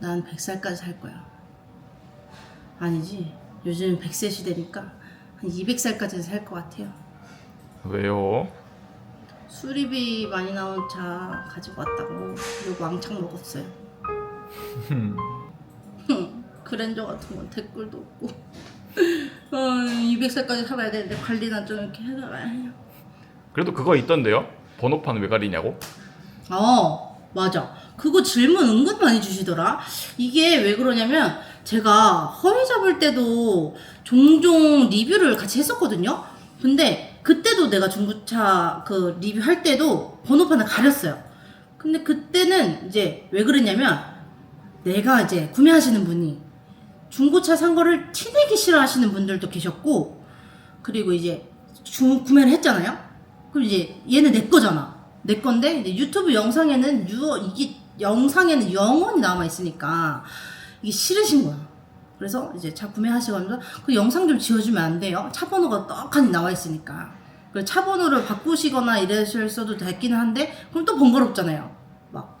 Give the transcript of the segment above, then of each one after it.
난 100살까지 살 거야. 아니지. 요즘 100세 시대니까 한 200살까지는 살 것 같아요. 왜요? 수리비 많이 나온 차 가지고 왔다고 그리고 왕창 먹었어요. 그랜저 같은 건 댓글도 없고 어, 200살까지 살아야 되는데 관리나 좀 이렇게 해달라 해요. 그래도 그거 있던데요? 번호판 왜 가리냐고? 어, 맞아. 그거 질문 은근 많이 주시더라. 이게 왜 그러냐면 제가 허위 잡을 때도 종종 리뷰를 같이 했었거든요. 근데 그때도 내가 중고차 그 리뷰할 때도 번호판을 가렸어요. 근데 그때는 이제 왜 그랬냐면 내가 이제 구매하시는 분이 중고차 산 거를 티내기 싫어하시는 분들도 계셨고 그리고 이제 주, 구매를 했잖아요. 그럼 이제 얘는 내 거잖아. 내 건데 유튜브 영상에는 유, 이게 영상에는 영원히 남아 있으니까 이게 싫으신 거야. 그래서 이제 차 구매하시면서 그 영상 좀 지워주면 안 돼요. 차 번호가 떡하니 나와 있으니까. 그차 번호를 바꾸시거나 이러셔도 됐기는 한데 그럼 또 번거롭잖아요. 막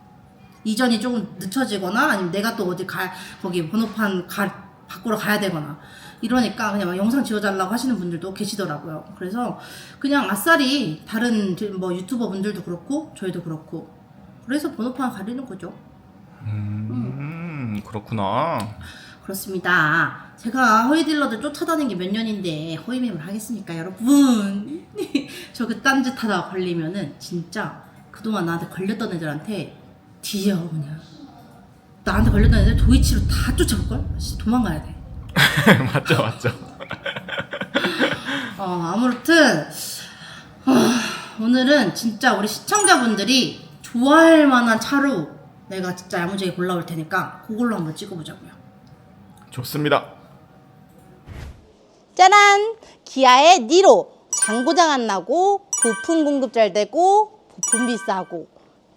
이전이 조금 늦춰지거나 아니면 내가 또 어디 가 거기 번호판 가, 바꾸러 가야 되거나 이러니까 그냥 막 영상 지워달라고 하시는 분들도 계시더라고요. 그래서 그냥 아싸리 다른 뭐 유튜버 분들도 그렇고 저희도 그렇고 그래서 번호판 가리는 거죠. 음, 그렇구나. 그렇습니다. 제가 허위 딜러들 쫓아다닌 게 몇 년인데 허위 매물 하겠습니까, 여러분? 저 그 딴 짓 하다가 걸리면은 진짜 그동안 나한테 걸렸던 애들한테 뒤져 그냥. 나한테 걸렸던 애들 도이치로 다 쫓아올걸? 도망가야 돼. 맞죠, 맞죠. 어, 아무튼 어, 오늘은 진짜 우리 시청자분들이 좋아할 만한 차로 내가 진짜 야무지게 골라올 테니까 그걸로 한번 찍어보자고요. 좋습니다. 짜란! 기아의 니로 장고장 안 나고 부품 공급 잘 되고 부품 비싸고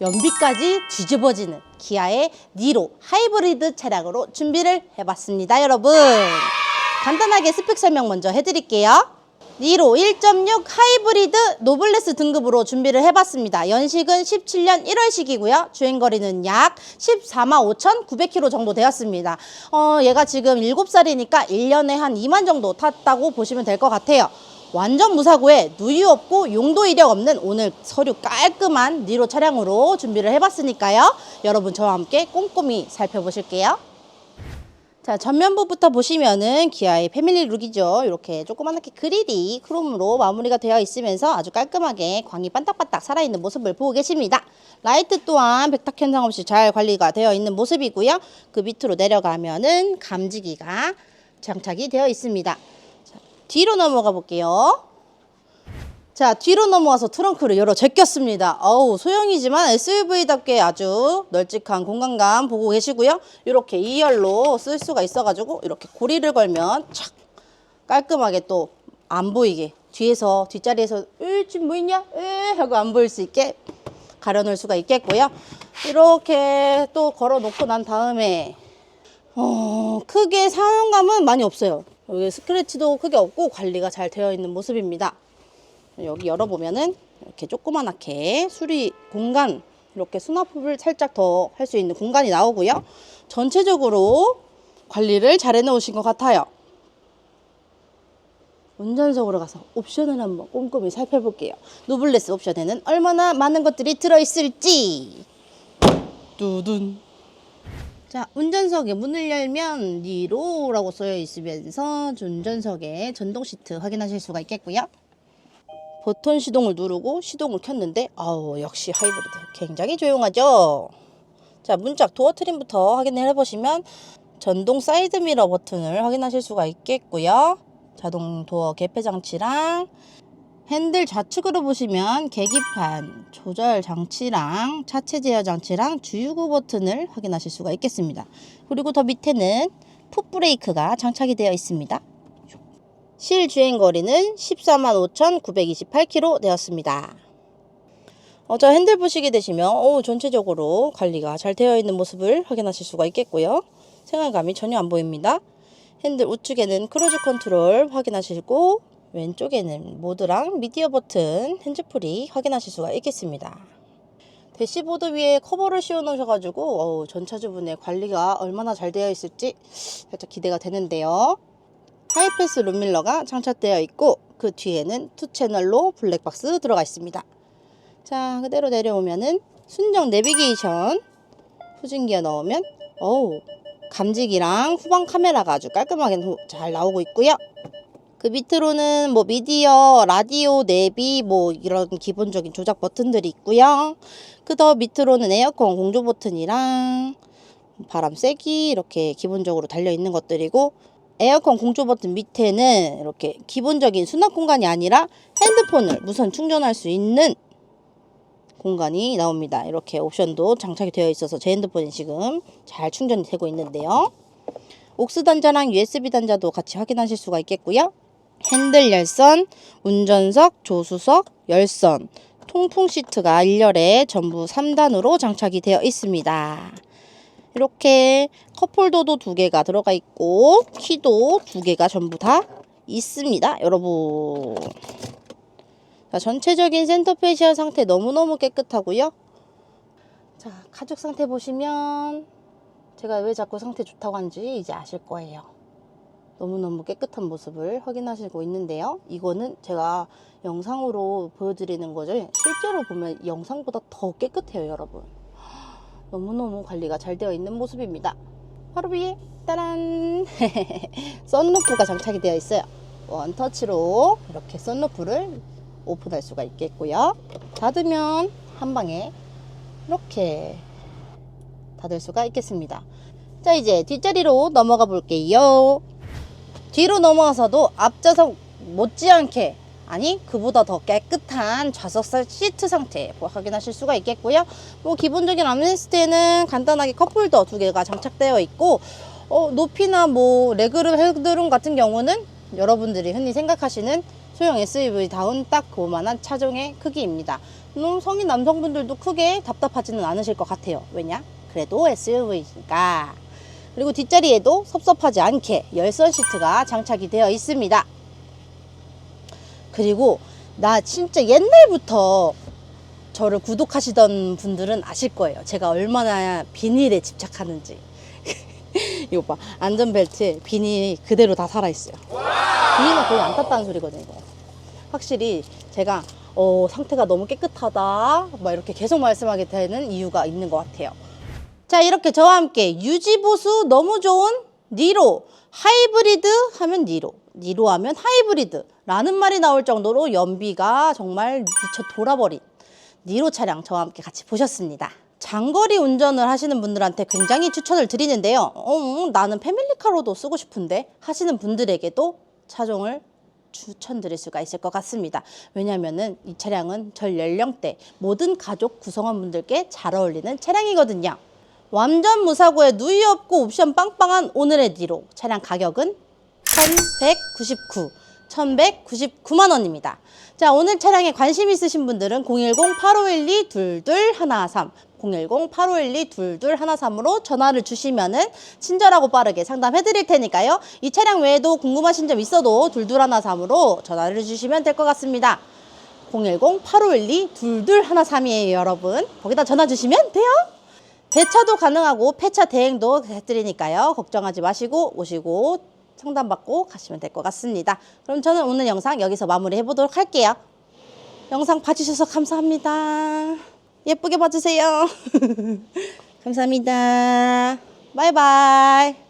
연비까지 뒤집어지는 기아의 니로 하이브리드 차량으로 준비를 해봤습니다 여러분 간단하게 스펙 설명 먼저 해드릴게요 니로 1.6 하이브리드 노블레스 등급으로 준비를 해봤습니다. 연식은 17년 1월식이고요. 주행거리는 약 14만 5,900km 정도 되었습니다. 어, 얘가 지금 7살이니까 1년에 한 2만 정도 탔다고 보시면 될 것 같아요. 완전 무사고에 누유 없고 용도 이력 없는 오늘 서류 깔끔한 니로 차량으로 준비를 해봤으니까요. 여러분 저와 함께 꼼꼼히 살펴보실게요. 자, 전면부부터 보시면은 기아의 패밀리 룩이죠. 이렇게 조그맣게 그릴이 크롬으로 마무리가 되어 있으면서 아주 깔끔하게 광이 반딱반딱 살아있는 모습을 보고 계십니다. 라이트 또한 백탁 현상 없이 잘 관리가 되어 있는 모습이고요. 그 밑으로 내려가면은 감지기가 장착이 되어 있습니다. 자, 뒤로 넘어가 볼게요. 자, 뒤로 넘어와서 트렁크를 열어 제꼈습니다. 어우, 소형이지만 SUV답게 아주 널찍한 공간감 보고 계시고요. 이렇게 2열로 쓸 수가 있어가지고 이렇게 고리를 걸면 착 깔끔하게 또 안 보이게 뒤에서 뒷자리에서 으 지금 뭐 있냐? 으 하고 안 보일 수 있게 가려놓을 수가 있겠고요. 이렇게 또 걸어놓고 난 다음에 어, 크게 사용감은 많이 없어요. 여기 스크래치도 크게 없고 관리가 잘 되어 있는 모습입니다. 여기 열어보면은 이렇게 조그만하게 수리 공간 이렇게 수납을 살짝 더 할 수 있는 공간이 나오고요. 전체적으로 관리를 잘 해놓으신 것 같아요. 운전석으로 가서 옵션을 한번 꼼꼼히 살펴볼게요. 노블레스 옵션에는 얼마나 많은 것들이 들어있을지. 두둔. 자, 운전석에 문을 열면 니로라고 써여 있으면서 운전석에 전동 시트 확인하실 수가 있겠고요. 버튼 시동을 누르고 시동을 켰는데 아우 역시 하이브리드 굉장히 조용하죠. 자 문짝 도어 트림부터 확인을 해보시면 전동 사이드 미러 버튼을 확인하실 수가 있겠고요. 자동 도어 개폐 장치랑 핸들 좌측으로 보시면 계기판 조절 장치랑 차체 제어 장치랑 주유구 버튼을 확인하실 수가 있겠습니다. 그리고 더 밑에는 풋 브레이크가 장착이 되어 있습니다. 실 주행 거리는 14만 5,928km 되었습니다. 어, 저 핸들 보시게 되시면 어, 전체적으로 관리가 잘 되어 있는 모습을 확인하실 수가 있겠고요. 생활감이 전혀 안 보입니다. 핸들 우측에는 크루즈 컨트롤 확인하시고 왼쪽에는 모드랑 미디어 버튼, 핸즈프리 확인하실 수가 있겠습니다. 대시보드 위에 커버를 씌워 놓으셔가지고 전차주분의 관리가 얼마나 잘 되어 있을지 살짝 기대가 되는데요. 하이패스 룸밀러가 장착되어 있고 그 뒤에는 투 채널로 블랙박스 들어가 있습니다. 자 그대로 내려오면은 순정 내비게이션 후진기어 넣으면 어우 감지기랑 후방 카메라가 아주 깔끔하게 노- 잘 나오고 있고요. 그 밑으로는 뭐 미디어, 라디오, 내비 뭐 이런 기본적인 조작 버튼들이 있고요. 그 더 밑으로는 에어컨 공조 버튼이랑 바람 쐬기 이렇게 기본적으로 달려 있는 것들이고 에어컨 공조 버튼 밑에는 이렇게 기본적인 수납 공간이 아니라 핸드폰을 무선 충전할 수 있는 공간이 나옵니다. 이렇게 옵션도 장착이 되어 있어서 제 핸드폰이 지금 잘 충전이 되고 있는데요. 옥스 단자랑 USB 단자도 같이 확인하실 수가 있겠고요. 핸들 열선, 운전석, 조수석, 열선, 통풍 시트가 1열에 전부 3단으로 장착이 되어 있습니다. 이렇게 컵홀더도 두 개가 들어가 있고 키도 두 개가 전부 다 있습니다. 여러분. 자, 전체적인 센터페시아 상태 너무너무 깨끗하고요. 자, 가죽 상태 보시면 제가 왜 자꾸 상태 좋다고 하는지 이제 아실 거예요. 너무너무 깨끗한 모습을 확인하시고 있는데요. 이거는 제가 영상으로 보여드리는 거죠. 실제로 보면 영상보다 더 깨끗해요, 여러분. 너무너무 관리가 잘 되어 있는 모습입니다. 바로 위에 따란 썬루프가 장착이 되어 있어요. 원터치로 이렇게 썬루프를 오픈할 수가 있겠고요. 닫으면 한 방에 이렇게 닫을 수가 있겠습니다. 자 이제 뒷자리로 넘어가 볼게요. 뒤로 넘어가서도 앞좌석 못지않게 아니 그보다 더 깨끗한 좌석살 시트 상태 뭐 확인하실 수가 있겠고요. 뭐 기본적인 암레스트에는 간단하게 컵홀더 두 개가 장착되어 있고 어, 높이나 뭐 레그룸 헤드룸 같은 경우는 여러분들이 흔히 생각하시는 소형 SUV다운 딱 그만한 차종의 크기입니다. 음, 성인 남성분들도 크게 답답하지는 않으실 것 같아요. 왜냐? 그래도 SUV니까. 그리고 뒷자리에도 섭섭하지 않게 열선 시트가 장착이 되어 있습니다. 그리고 나 진짜 옛날부터 저를 구독하시던 분들은 아실 거예요. 제가 얼마나 비닐에 집착하는지. 이거 봐. 안전벨트에 비닐 그대로 다 살아있어요. 비닐은 거의 안 탔다는 소리거든요. 이거. 확실히 제가 어, 상태가 너무 깨끗하다. 막 이렇게 계속 말씀하게 되는 이유가 있는 것 같아요. 자, 이렇게 저와 함께 유지보수 너무 좋은 니로. 하이브리드 하면 니로. 니로 하면 하이브리드. 라는 말이 나올 정도로 연비가 정말 미쳐 돌아버린 니로 차량 저와 함께 같이 보셨습니다. 장거리 운전을 하시는 분들한테 굉장히 추천을 드리는데요. 어, 나는 패밀리카로도 쓰고 싶은데 하시는 분들에게도 차종을 추천드릴 수가 있을 것 같습니다. 왜냐하면은 이 차량은 전 연령대 모든 가족 구성원분들께 잘 어울리는 차량이거든요. 완전 무사고에 누이 없고 옵션 빵빵한 오늘의 뒤로 차량 가격은 1199 1199만 원입니다. 자, 오늘 차량에 관심 있으신 분들은 010-8512-2213 010-8512-2213으로 전화를 주시면은 친절하고 빠르게 상담해 드릴 테니까요. 이 차량 외에도 궁금하신 점 있어도 2213으로 전화를 주시면 될 것 같습니다. 010-8512-2213이에요, 여러분. 거기다 전화 주시면 돼요. 대차도 가능하고 폐차 대행도 해드리니까요. 걱정하지 마시고 오시고 상담받고 가시면 될 것 같습니다. 그럼 저는 오늘 영상 여기서 마무리해 보도록 할게요. 영상 봐주셔서 감사합니다. 예쁘게 봐주세요. 감사합니다. 바이바이.